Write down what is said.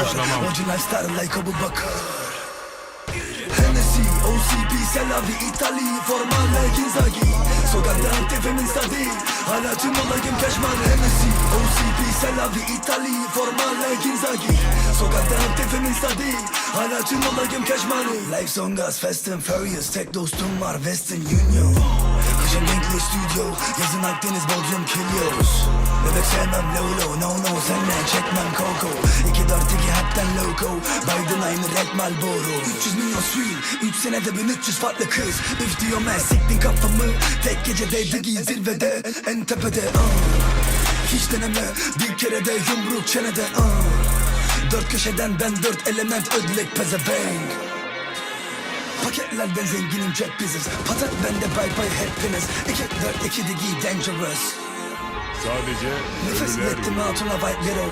Bağışlamam. Hennessy, OCP, Selavi, İtali, Formale, Ginzagi Sokakta aktifimin stadi Hala tüm olayım keşman Hennessy, OCP, Selavi, İtali, Formale, Ginzagi Sokakta aktifimin stadi Hala tüm olayım keşman Life on gas, fast and furious. Tek dostum var, Western Union. Kışın renkli stüdyo Yazın Akdeniz, Bodrum, Kilyos Bebek sevmem Lolo, no no Senle çekmem Coco. 2-4-2 hepten loco. Biden aynı Red Marlboro. 300 milyon stream 3 senede 1300 farklı kız. Üf diyorum ben siktin kafamı. Tek gecedeydi giy zirvede En tepede uh. Hiç deneme bir kere de yumruk çenede uh. Dört köşeden ben dört element ödlek pezevenk. Paketlerden zenginim cep biziz. Patat bende bay bay hepiniz. 2 4 2 digi dangerous Sadece Nefes ettim hatuna Evrim